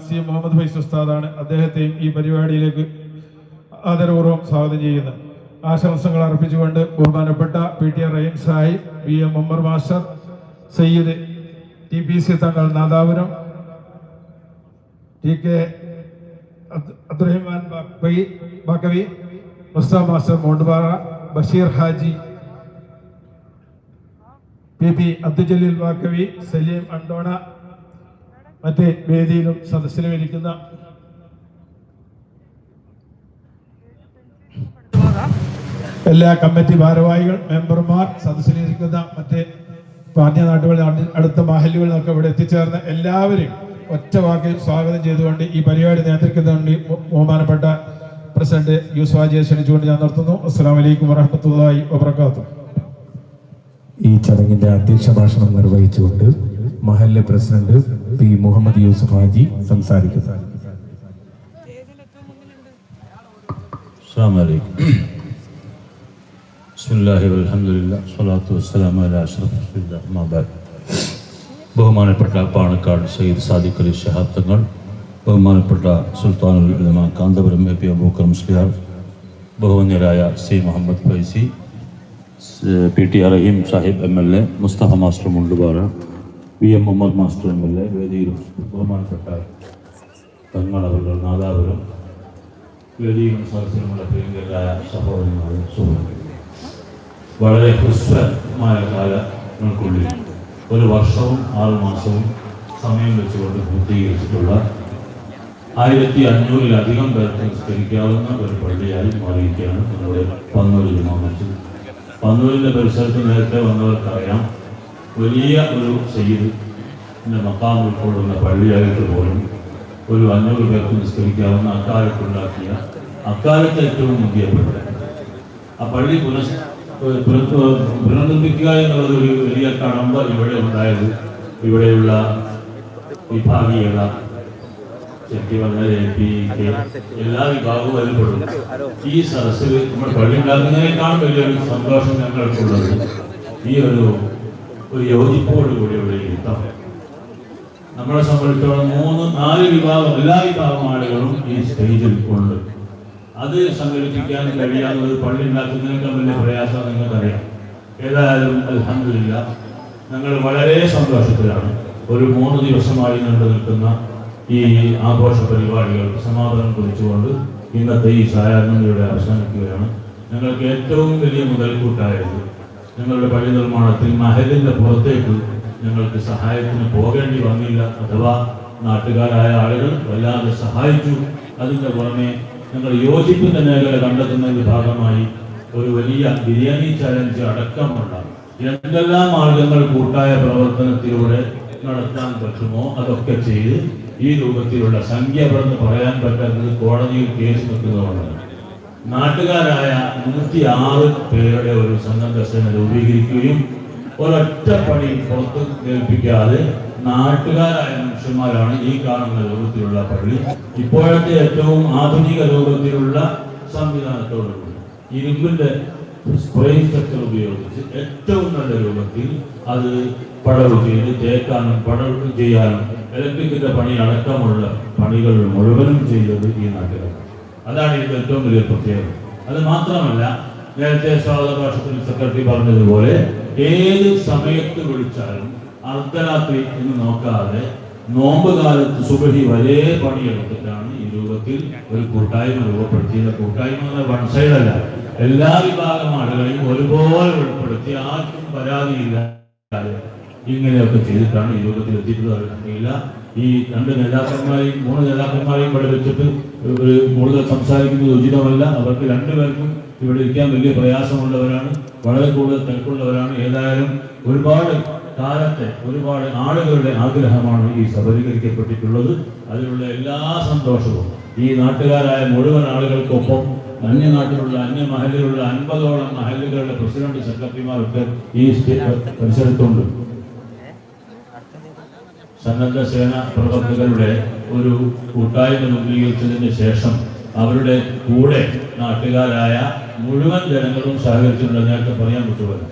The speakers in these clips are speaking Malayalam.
സി മുഹമ്മദ് ഫൈസ് ഉസ്താദാണ് അദ്ദേഹത്തെയും ഈ പരിപാടിയിലേക്ക് ആദരപൂർവം സ്വാഗതം ചെയ്യുന്നത് ആശംസകൾ അർപ്പിച്ചുകൊണ്ട് ബഹുമാനപ്പെട്ട P T R Raheem Sahib V M Ummer master Sayyid T P C Thangal Nadapuram T K Abdu- Abdurahiman Baqavi Baqavi Musta master Mondupara Basheer Haji P P Abdujaleel Baqavi Saleem Andona മറ്റ് വേദിയിലും സദസ്സിലും ഇരിക്കുന്ന എല്ലാ കമ്മിറ്റി ഭാരവാഹികൾ മെമ്പർമാർ സദസ്സിലിരിക്കുന്ന മറ്റ് പാർട്ടി നാട്ടുകളിൽ അടുത്ത നിന്നൊക്കെ ഇവിടെ എത്തിച്ചേർന്ന എല്ലാവരെയും ഒറ്റ വാക്കിൽ സ്വാഗതം ചെയ്തുകൊണ്ട് ഈ പരിപാടി ബഹു- ബഹുമാനപ്പെട്ട പ്രസിഡന്റ് യൂസ് ഹാജിയെ ക്ഷണിച്ചുകൊണ്ട് ഞാൻ നിർത്തുന്നു. അസ്സാം വലൈക്കും വറഹമത്തല്ലാഹി വബർക്കാത്തു ഈ ചടങ്ങിന്റെ അധ്യക്ഷ ഭാഷണം നിർവഹിച്ചുകൊണ്ട് മഹല്ല് പ്രസിഡന്റ് പി മുഹമ്മദ് യൂസുഫ് ഹാജി സംസാരിക്കുന്നു السلام عليكم بسم الله والحمد لله والصلاة والسلام على أشرف رسول الله أما بعد ബഹുമാനപ്പെട്ട പാണക്കാട് സയ്യിദ് സാദിഖ് അലി ശഹാബ് തങ്ങൾ ബഹുമാനപ്പെട്ട സുൽത്താനുൽ ഉലമ കാന്തപുരം എ പി അബൂക്കർ മുസ്ലിയാർ ബഹുമാന്യരായ സി മുഹമ്മദ് ഫൈസി സ് P T Rahim Sahib M L A Mustafa master Mundupara V M Muhammad master M L A വേദിയിലും ബഹുമാനപ്പെട്ട തങ്ങളവരുകൾ നാദാപുരം വേദിയിലും സദസ്സിലുമുള്ള പ്രിയങ്കരായ സഹോദരന്മാരും സുഹൃത്തുക്കളും. വളരെ ഹ്രസ്വമായ കാലങ്ങൾക്കുള്ളിൽ ഒരു വർഷവും ആറു മാസവും സമയം വെച്ചുകൊണ്ട് പൂർത്തീകരിച്ചിട്ടുള്ള ആയിരത്തി അഞ്ഞൂറിലധികം പേർ സംസ്കരിക്കാവുന്ന ഒരു പള്ളിയായി മാറിയിരിക്കുകയാണ് നമ്മുടെ പന്നൂരിൽ മാമിച്ചത് പന്നൂരിന്റെ പരിസരത്ത് നേരത്തെ വന്നവർക്കറിയാം വലിയ ഒരു സയ്യിദ് പിന്നെ മക്കാം ഉൾക്കൊള്ളുന്ന പള്ളിയായിട്ട് പോലും ഒരു അഞ്ഞൂറ് പേർക്ക് നിസ്കരിക്കാവുന്ന അക്കാലത്തുണ്ടാക്കിയ അക്കാലത്ത് ഏറ്റവും മുന്തിയ പള്ളി. ആ പള്ളി പുനഃ പുന- പുനർനിർമ്മിക്കുക എന്നുള്ളത് ഒരു വലിയ കടമ്പ ഇവിടെ ഉണ്ടായത് ഇവിടെയുള്ള വിഭാഗീയത ചെട്ടി വന്ന എ പി കെ എല്ലാ വിഭാഗവും അതിൽപ്പെടും ഈ സദസ്സിൽ നമ്മൾ പള്ളി ഉണ്ടാക്കുന്നതിനേക്കാളും വലിയൊരു സന്തോഷം ഞങ്ങൾക്കുള്ളത് ഈ ഒരു ഒരു യോജിപ്പോടുകൂടിയുള്ള യുദ്ധം നമ്മളെ സംബന്ധിച്ചോളം മൂന്ന് നാല് വിഭാഗം എല്ലാ വിഭാഗം ആളുകളും ഈ സ്റ്റേജിൽ ഉണ്ട്. അത് സംഘടിപ്പിക്കാൻ കഴിയാവുന്നത് പള്ളി ഉണ്ടാക്കുന്നതിനേക്കാൾ വലിയ പ്രയാസം നിങ്ങൾക്കറിയാം. ഏതായാലും അലഹമില്ല ഞങ്ങൾ വളരെ സന്തോഷത്തിലാണ് ഒരു മൂന്ന് ദിവസമായി നീണ്ടു നിൽക്കുന്ന ഈ ആഘോഷ പരിപാടികൾ സമാപനം കുറിച്ചുകൊണ്ട് ഇന്നത്തെ ഈ സായാഹ്നം ഇവിടെ അവസാനിക്കുകയാണ്. ഞങ്ങൾക്ക് ഏറ്റവും വലിയ മുതൽക്കൂട്ടായത് ഞങ്ങളുടെ പള്ളി നിർമ്മാണത്തിൽ മഹലിന്റെ പുറത്തേക്ക് ഞങ്ങൾക്ക് സഹായത്തിന് പോകേണ്ടി വന്നില്ല അഥവാ നാട്ടുകാരായ ആളുകൾ വല്ലാതെ സഹായിച്ചു. അതിന്റെ പുറമെ ഞങ്ങൾ യോജിപ്പിന്റെ മേഖല കണ്ടെത്തുന്നതിന്റെ ഭാഗമായി ഒരു വലിയ ബിരിയാണി ചലഞ്ച് അടക്കമുള്ള എന്തെല്ലാം മാർഗങ്ങൾ കൂട്ടായ പ്രവർത്തനത്തിലൂടെ നടത്താൻ പറ്റുമോ അതൊക്കെ ചെയ്ത് ഈ രൂപത്തിലുള്ള സംഖ്യ പറഞ്ഞ് പറയാൻ പറ്റാത്തത് കോടതിയിൽ കേസ് വെക്കുന്നതുകൊണ്ടാണ്. നാട്ടുകാരായ നൂറ്റി ആറ് പേരുടെ ഒരു സംഘം സേന രൂപീകരിക്കുകയും ഒരൊറ്റ പണി പുറത്ത് കേൾപ്പിക്കാതെ നാട്ടുകാരായ മനുഷ്യന്മാരാണ് ഈ കാണുന്ന രൂപത്തിലുള്ള പള്ളി. ഇപ്പോഴത്തെ ഏറ്റവും ആധുനിക രൂപത്തിലുള്ള സംവിധാനത്തോടുകൂടി ഇരുമ്പിന്റെ സ്പ്രേ സ്ട്രക്ചർ ഉപയോഗിച്ച് ഏറ്റവും നല്ല രൂപത്തിൽ അത് പടവ് ചെയ്ത് തേക്കാനും പടവ് ചെയ്യാനും ഇലക്ട്രിക്കിന്റെ പണി അടക്കമുള്ള പണികൾ മുഴുവനും ചെയ്തത് ഈ നാട്ടുകാർ. അതാണ് ഇതിന്റെ ഏറ്റവും വലിയ പ്രത്യേകത. അത് മാത്രമല്ല നേരത്തെ സ്വാഗത സെക്രട്ടറി പറഞ്ഞതുപോലെ ഏത് സമയത്ത് വിളിച്ചാലും അർദ്ധരാത്രി എന്ന് നോക്കാതെ നോമ്പ് കാലത്ത് സുബഹി വരെ പണിയെടുത്തിട്ടാണ് ഈ രൂപത്തിൽ ഒരു കൂട്ടായ്മ രൂപപ്പെടുത്തിയത്. കൂട്ടായ്മ വൺ അല്ല. എല്ലാ വിഭാഗം ആളുകളെയും ഒരുപോലെ ഉൾപ്പെടുത്തി ആർക്കും പരാതിയില്ല ഇങ്ങനെയൊക്കെ ചെയ്തിട്ടാണ് ഈ രൂപത്തിൽ എത്തിയിട്ടുള്ളത്. അറിയില്ല ഈ രണ്ട് നേതാക്കന്മാരെയും മൂന്ന് നേതാക്കന്മാരെയും ഇവിടെ വെച്ചിട്ട് കൂടുതൽ സംസാരിക്കുന്നത് ഉചിതമല്ല. അവർക്ക് രണ്ടുപേർക്കും ഇവിടെ ഇരിക്കാൻ വലിയ പ്രയാസമുള്ളവരാണ്. വളരെ കൂടുതൽ തിരക്കുള്ളവരാണ്. ഏതായാലും ഒരുപാട് കാലത്തെ ഒരുപാട് ആളുകളുടെ ആഗ്രഹമാണ് ഈ സബലീകരിക്കപ്പെട്ടിട്ടുള്ളത് അതിലുള്ള എല്ലാ സന്തോഷവും ഈ നാട്ടുകാരായ മുഴുവൻ ആളുകൾക്കൊപ്പം അന്യനാട്ടിലുള്ള അന്യ മഹലിലുള്ള അൻപതോളം മഹലുകളുടെ പ്രസിഡന്റ് സെക്രട്ടറിമാരൊക്കെ ഈ പരിസരത്തുണ്ട്. സന്നദ്ധ സേന പ്രവർത്തകരുടെ ഒരു കൂട്ടായ്മ രൂപീകരിച്ചതിന് ശേഷം അവരുടെ കൂടെ നാട്ടുകാരായ മുഴുവൻ ജനങ്ങളും സഹകരിച്ചിട്ടുണ്ട്. നേരത്തെ പറയാൻ പറ്റുമല്ലോ.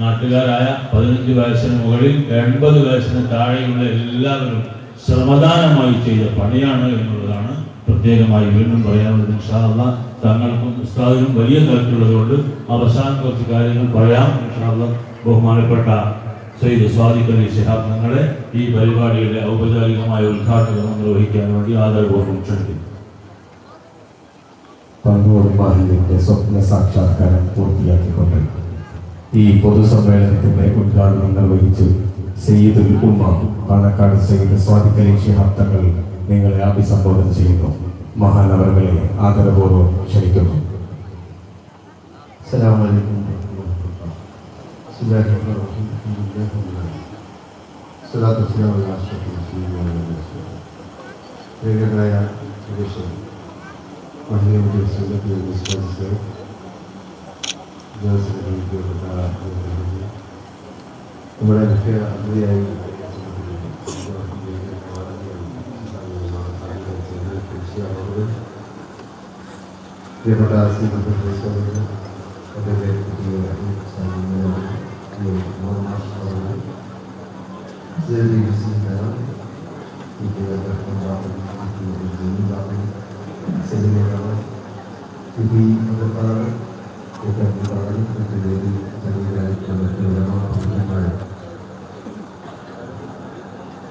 നാട്ടുകാരായ പതിനഞ്ച് വയസ്സിന് മുകളിൽ എൺപത് വയസ്സിന് താഴെയുള്ള എല്ലാവരും ശ്രമദാനമായി ചെയ്ത പണിയാണ് എന്നുള്ളതാണ് പ്രത്യേകമായി വീണ്ടും പറയാനുള്ളത്. ഇൻഷാല്ല തങ്ങൾക്കും ഉസ്താദിനും വലിയ തിരക്കുള്ളതുകൊണ്ട് അവസാനം കുറച്ച് കാര്യങ്ങൾ പറയാം. ഇൻഷാല്ല ബഹുമാനപ്പെട്ട സെയ്ദ് സ്വാദിഖ് അലി ഷിഹാബ് തങ്ങളെ ഈ പരിപാടിയുടെ ഔപചാരികമായ ഉദ്ഘാടനം നിർവഹിക്കാൻ വേണ്ടി ആദരപൂർവം ക്ഷണിക്കുന്നു. കണ്ണൂർ മാഹിലിന്റെ സ്വപ്ന സാക്ഷാത്കാരം പൂർത്തിയാക്കിക്കൊണ്ട് ഈ പൊതുസമ്മേളനത്തിന്റെ ഉദ്ഘാടനം നിർവഹിച്ച് സെയ്ദുൽ ഉമ്മ പാണക്കാട് സെയ്ദ് സ്വാദിഖ് അലി ഷിഹാബ് തങ്ങൾ നിങ്ങളെ അഭിസംബോധന ചെയ്യുന്നു. മഹാനവറുകളെ ആദരപൂർവം ക്ഷണിക്കുന്നു. അസ്സലാമലൈക്കും بسم الله الرحمن الرحيم الحمد لله رب العالمين الصلاة والسلام على أشرف المرسلين وعلى آله وصحبه പ്രിയങ്കരായ സുരേഷൻ മഹിളയുടെ സംഘത്തിൽ വിശ്വാസികൾ ജോസഫിനെ പ്രിയപ്പെട്ട അഭിനന്ദനങ്ങൾ. നമ്മുടെ മുഖ്യ അതിഥിയായി പ്രിയപ്പെട്ട ശ്രീമതി അതിൻ്റെ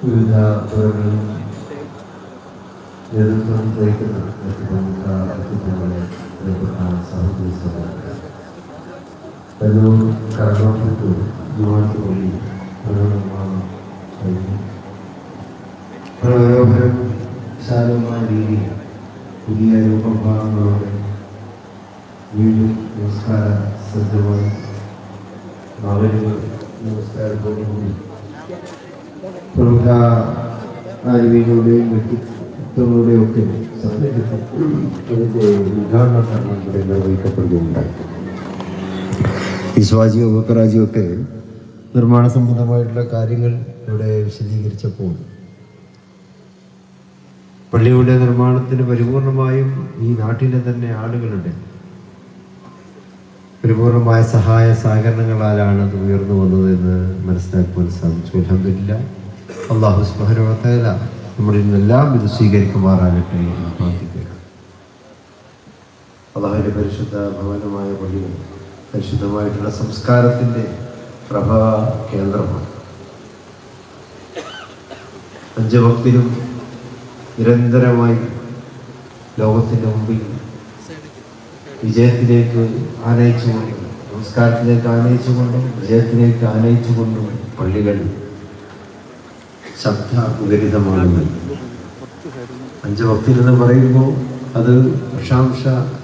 വിവിധ തുറകളിലും നേതൃത്വം വഹിക്കുന്ന പ്രിയപ്പെട്ട സഹോദരി സഹോദരൻ യുവാറ്റ് വഴി മനോരമ കഴിഞ്ഞു മനോഹരം വിശാലമായ രീതിയിൽ പുതിയ രൂപഭാവങ്ങളോടെ വീണ്ടും നമസ്കാര സജ്ജമായി അവരുകൾ നമസ്കാരത്തോടുകൂടി പ്രമുഖ ആരുവികളുടെയും വ്യക്തിത്വങ്ങളുടെയും ഒക്കെ സമ്മേളനത്തിൽ അതിന്റെ ഉദ്ഘാടന കർമ്മം ഇവിടെ ഈ സ്വാജിയോ ബക്കറാജിയോ ഒക്കെ നിർമ്മാണ സംബന്ധമായിട്ടുള്ള കാര്യങ്ങൾ ഇവിടെ വിശദീകരിച്ചപ്പോൾ പള്ളിയുടെ നിർമ്മാണത്തിന് പരിപൂർണമായും ഈ നാട്ടിലെ തന്നെ ആളുകളുണ്ട്. പരിപൂർണമായ സഹായ സഹകരണങ്ങളാലാണ് അത് ഉയർന്നു വന്നത് എന്ന് മനസ്സിലാക്കുവാൻ സാധിച്ചു. അലഹമില്ല അള്ളാഹു സ്മഹനോത്തല നമ്മുടെ നിന്നെല്ലാം ഇത് സ്വീകരിക്കുമാറാകട്ടെ പ്രാർത്ഥിക്കുക അള്ളാഹുവിന്റെ പരിശുദ്ധ ഭവനമായ പള്ളികൾ പരിശുദ്ധമായിട്ടുള്ള സംസ്കാരത്തിന്റെ പ്രഭവ കേന്ദ്രമാണ്. പഞ്ചഭക്തിലും നിരന്തരമായി ലോകത്തിന്റെ മുമ്പിൽ വിജയത്തിലേക്ക് ആനയിച്ചുകൊണ്ടും നമസ്കാരത്തിലേക്ക് ആനയിച്ചുകൊണ്ടും വിജയത്തിലേക്ക് ആനയിച്ചുകൊണ്ടും പള്ളികൾ ശബ്ദ മുഖരിതമാകുന്നു അഞ്ച് ഭക്തി എന്ന് പറയുമ്പോൾ അത് അക്ഷാംശ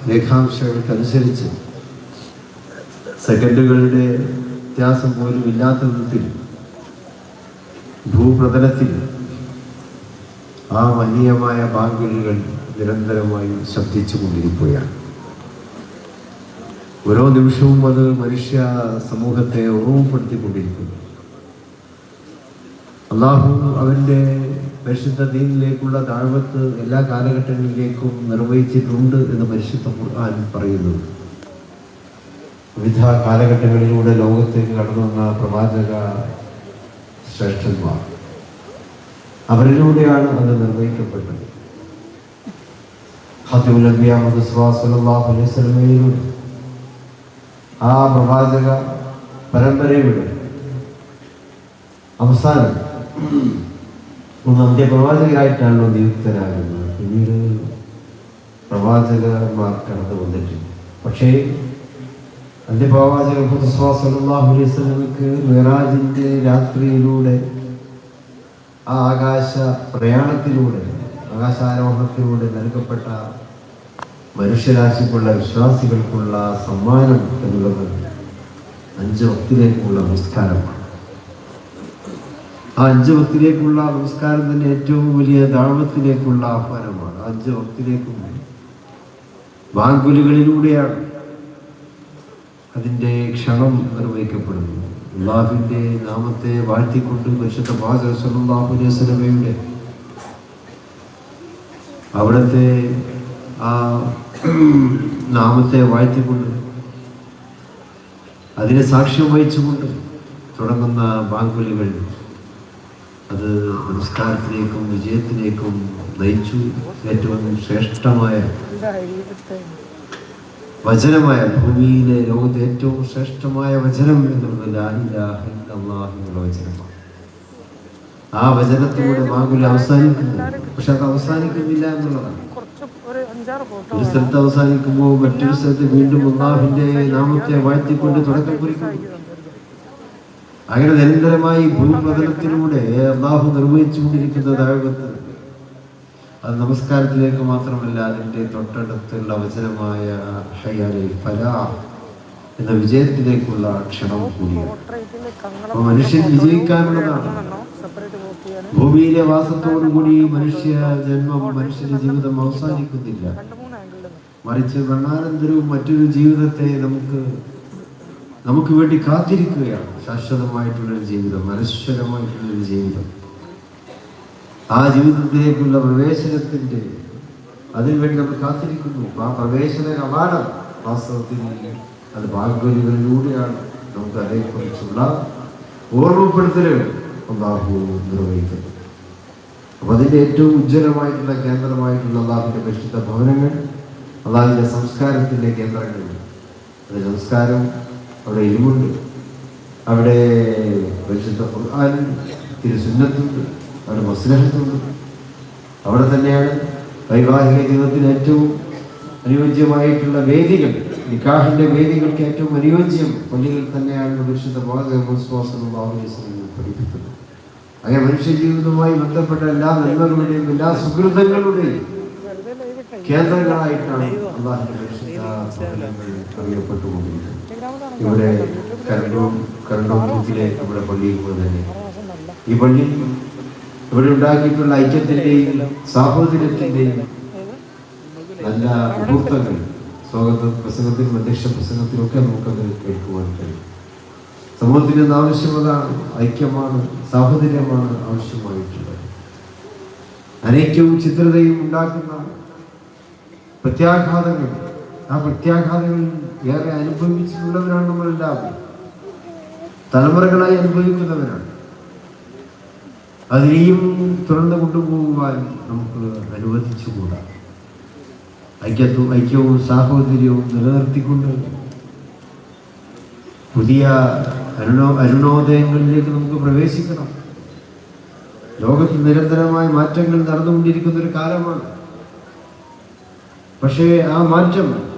രേഖാംശങ്ങൾക്കനുസരിച്ച് സെക്കൻഡുകളുടെ വ്യത്യാസം പോലും ഇല്ലാത്ത വിധത്തിൽ ഭൂപ്രതലത്തിൽ ആ മഹനീയമായ ബാങ്കുകൾ നിരന്തരമായി ശബ്ദിച്ചു കൊണ്ടിരിക്കുകയാണ്. ഓരോ നിമിഷവും അത് മനുഷ്യ സമൂഹത്തെ ഓർമ്മപ്പെടുത്തിക്കൊണ്ടിരിക്കുന്നു. അള്ളാഹു അവന്റെ പരിശുദ്ധ ദീനിലേക്കുള്ള താഴ്വത്ത് എല്ലാ കാലഘട്ടങ്ങളിലേക്കും നിർവഹിച്ചിട്ടുണ്ട് എന്ന് പരിശുദ്ധ ഖുർആൻ പറയുന്നു. വിവിധ കാലഘട്ടങ്ങളിലൂടെ ലോകത്തേക്ക് കടന്നു വന്ന പ്രവാചക ശ്രേഷ്ഠന്മാർ. അവരിലൂടെയാണ് അത് നിർവഹിക്കപ്പെട്ടത്. വസല്ലമയിലൂടെ ആ പ്രവാചക പരമ്പരയുടെ അവസാനം ഒന്ന് അന്ത്യപ്രവാചകരായിട്ടാണല്ലോ നിയുക്തരാകുന്നത്. പിന്നീട് പ്രവാചകന്മാർ കടന്നു വന്നിട്ടുണ്ട്. പക്ഷേ അന്ത്യപ്രവാചക സല്ലല്ലാഹു അലൈഹി വസല്ലമക്ക് മിറാജിന്റെ രാത്രിയിലൂടെ ആ ആകാശ പ്രയാണത്തിലൂടെ ആകാശാരോഹണത്തിലൂടെ നൽകപ്പെട്ട മനുഷ്യരാശിക്കുള്ള വിശ്വാസികൾക്കുള്ള സമ്മാനം എന്നുള്ളത് അഞ്ച് ഭക്തിയിലേക്കുള്ള നമസ്കാരമാണ്. ആ അഞ്ച് ഭക്തിയിലേക്കുള്ള നമസ്കാരം തന്നെ ഏറ്റവും വലിയ ദാഴ്വത്തിലേക്കുള്ള ആഹ്വാനമാണ്. അഞ്ച് ഭക്തിയിലേക്കും വാങ്കുലികളിലൂടെയാണ് അതിന്റെ ക്ഷണം നിർവഹിക്കപ്പെടുന്നു. അള്ളാഹുവിന്റെ നാമത്തെ വാഴ്ത്തിക്കൊണ്ട് പരിശുദ്ധ വസല്ലമയുടെ അവിടുത്തെ ആ നാമത്തെ വാഴ്ത്തിക്കൊണ്ട് അതിനെ സാക്ഷ്യം വഹിച്ചുകൊണ്ട് തുടങ്ങുന്ന ബാങ്കുലികൾ അത് നമസ്കാരത്തിലേക്കും വിജയത്തിലേക്കും നയിച്ചു. ഏറ്റവും ശ്രേഷ്ഠമായ വചനമായ ഭൂമിയിലെ ലോകത്തെ ഏറ്റവും ശ്രേഷ്ഠമായ വചനം എന്നുള്ളത് വചനമാണ്. ആ വചനത്തിലൂടെ മാകുല അവസാനിക്കുന്നു പക്ഷെ അത് അവസാനിക്കുന്നില്ല എന്നുള്ളതാണ്. ഒരു സ്ഥലത്ത് അവസാനിക്കുമ്പോൾ മറ്റൊരു സ്ഥലത്ത് വീണ്ടും അള്ളാഹിന്റെ നാമത്തെ വാഴ്ത്തിക്കൊണ്ട് തുടക്കം കുറിക്കുന്നു. അങ്ങനെ നിരന്തരമായി ഭൂപ്രതലത്തിലൂടെ അള്ളാഹു നിർവഹിച്ചുകൊണ്ടിരിക്കുന്ന ദൈവത്ത് അത് നമസ്കാരത്തിലേക്ക് മാത്രമല്ല അതിന്റെ തൊട്ടടുത്തുള്ള ഹയ്യാലിൽ ഫലാ എന്ന വിജയത്തിലേക്കുള്ള ക്ഷണം കൂടിയാണ്. മനുഷ്യൻ വിജയിക്കാനുള്ളതാണ്. ഭൂമിയിലെ വാസത്തോടുകൂടി മനുഷ്യ ജന്മം മനുഷ്യന്റെ ജീവിതം അവസാനിക്കുന്നില്ല. മറിച്ച് മരണാനന്തരവും മറ്റൊരു ജീവിതത്തെ നമുക്ക് നമുക്ക് വേണ്ടി കാത്തിരിക്കുകയാണ്. ശാശ്വതമായിട്ടുള്ളൊരു ജീവിതം അനശ്വരമായിട്ടുള്ളൊരു ജീവിതം. ആ ജീവിതത്തിലേക്കുള്ള പ്രവേശനത്തിന്റെ അതിനുവേണ്ടി നമ്മൾ കാത്തിരിക്കുന്നു. ആ പ്രവേശന കവാടം വാസ്തവത്തിൽ അത് ഭാഗ്യങ്ങളിലൂടെയാണ് നമുക്ക് അതേക്കുറിച്ചുള്ള ഓർമ്മപ്പെടുത്തലുകൾ അള്ളാഹു നിർവഹിക്കുന്നത്. അപ്പം അതിന്റെ ഏറ്റവും ഉജ്ജ്വലമായിട്ടുള്ള കേന്ദ്രമായിട്ടുള്ള അള്ളാഹുവിന്റെ പരിശുദ്ധ ഭവനങ്ങൾ അള്ളാഹുവിന്റെ സംസ്കാരത്തിന്റെ കേന്ദ്രങ്ങൾ. അത് സംസ്കാരം അവിടെ ഇരുമുണ്ട്. അവിടെ പരിശുദ്ധ ഖുർആാനുണ്ട് തിരുസുന്നത്തുണ്ട്. അവിടെ മസ്ലഹത്തുണ്ട് അവിടെ തന്നെയാണ് വൈവാഹിക ജീവിതത്തിന് ഏറ്റവും അനുയോജ്യമായിട്ടുള്ള വേദികൾ. നിക്കാഹിന്റെ വേദികൾക്ക് ഏറ്റവും അനുയോജ്യം പള്ളികൾ തന്നെയാണ് പരിശുദ്ധ ഭാഗവസ്വാസം പഠിപ്പിക്കുന്നത്. അങ്ങനെ മനുഷ്യ ജീവിതവുമായി ബന്ധപ്പെട്ട എല്ലാ നന്മകളുടെയും എല്ലാ സുഹൃതങ്ങളുടെയും കേന്ദ്രങ്ങളായിട്ടാണ് ഭവനങ്ങൾ അറിയപ്പെട്ടുകൊണ്ടിരിക്കുന്നത്. ഇവിടെ കരണ്ടൂർ കരണ്ടൂരിലെ നമ്മുടെ പള്ളിയിൽ പോലെ തന്നെ. ഈ പള്ളി ഇവിടെ ഉണ്ടാക്കിയിട്ടുള്ള ഐക്യത്തിന്റെയും സാഹോദര്യത്തിന്റെയും നല്ല മുഹൂർത്തങ്ങൾ സ്വാഗത പ്രസംഗത്തിൽ അധ്യക്ഷ പ്രസംഗത്തിലും ഒക്കെ നമുക്കത് കേൾക്കുവാൻ കഴിയും. സമൂഹത്തിന് ഇന്ന് ആവശ്യമതാണ് ഐക്യമാണ് സാഹോദര്യമാണ് ആവശ്യമായിട്ടുള്ളത്. അനൈക്യവും ചിത്രതയും ഉണ്ടാക്കുന്ന പ്രത്യാഘാതങ്ങൾ ആ പ്രത്യാഘാതങ്ങൾ ഏറെ അനുഭവിച്ചിട്ടുള്ളവരാണ് നമ്മളെല്ലാവരും. തലമുറകളായി അനുഭവിക്കുന്നവരാണ്. അതിനെയും തുറന്നു കൊണ്ടുപോകുവാൻ നമുക്ക് അനുവദിച്ചുകൂടാ. ഐക്യത്വം ഐക്യവും സാഹോദര്യവും നിലനിർത്തിക്കൊണ്ട് പുതിയ അരുണോ അരുണോദയങ്ങളിലേക്ക് നമുക്ക് പ്രവേശിക്കണം. ലോകത്ത് നിരന്തരമായ മാറ്റങ്ങൾ നടന്നുകൊണ്ടിരിക്കുന്ന ഒരു കാലമാണ്. പക്ഷേ ആ മാറ്റം